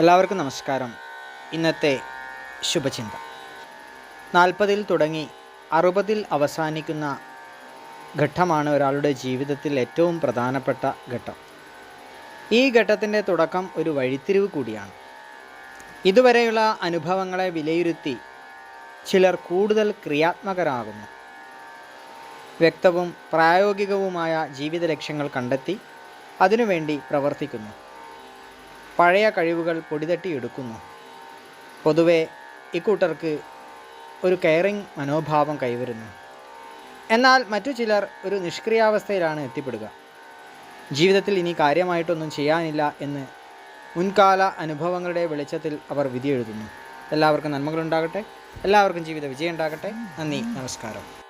എല്ലാവർക്കും നമസ്കാരം. ഇന്നത്തെ ശുഭചിന്ത. നാൽപ്പതിൽ തുടങ്ങി അറുപതിൽ അവസാനിക്കുന്ന ഘട്ടമാണ് ഒരാളുടെ ജീവിതത്തിൽ ഏറ്റവും പ്രധാനപ്പെട്ട ഘട്ടം. ഈ ഘട്ടത്തിന്റെ തുടക്കം ഒരു വഴിത്തിരിവ് കൂടിയാണ്. ഇതുവരെയുള്ള അനുഭവങ്ങളെ വിലയിരുത്തി ചിലർ കൂടുതൽ ക്രിയാത്മകരാകുന്നു. വ്യക്തവും പ്രായോഗികവുമായ ജീവിത ലക്ഷ്യങ്ങൾ കണ്ടെത്തി അതിനുവേണ്ടി പ്രവർത്തിക്കുന്നു. പഴയ കഴിവുകൾ പൊടിതട്ടിയെടുക്കുന്നു. പൊതുവെ ഇക്കൂട്ടർക്ക് ഒരു കെയറിംഗ് മനോഭാവം കൈവരുന്നു. എന്നാൽ മറ്റു ചിലർ ഒരു നിഷ്ക്രിയാവസ്ഥയിലാണ് എത്തിപ്പെടുക. ജീവിതത്തിൽ ഇനി കാര്യമായിട്ടൊന്നും ചെയ്യാനില്ല എന്ന് മുൻകാല അനുഭവങ്ങളുടെ വെളിച്ചത്തിൽ അവർ വിധിയെഴുതുന്നു. എല്ലാവർക്കും നന്മകളുണ്ടാകട്ടെ. എല്ലാവർക്കും ജീവിത വിജയം ഉണ്ടാകട്ടെ നന്ദി. നമസ്കാരം.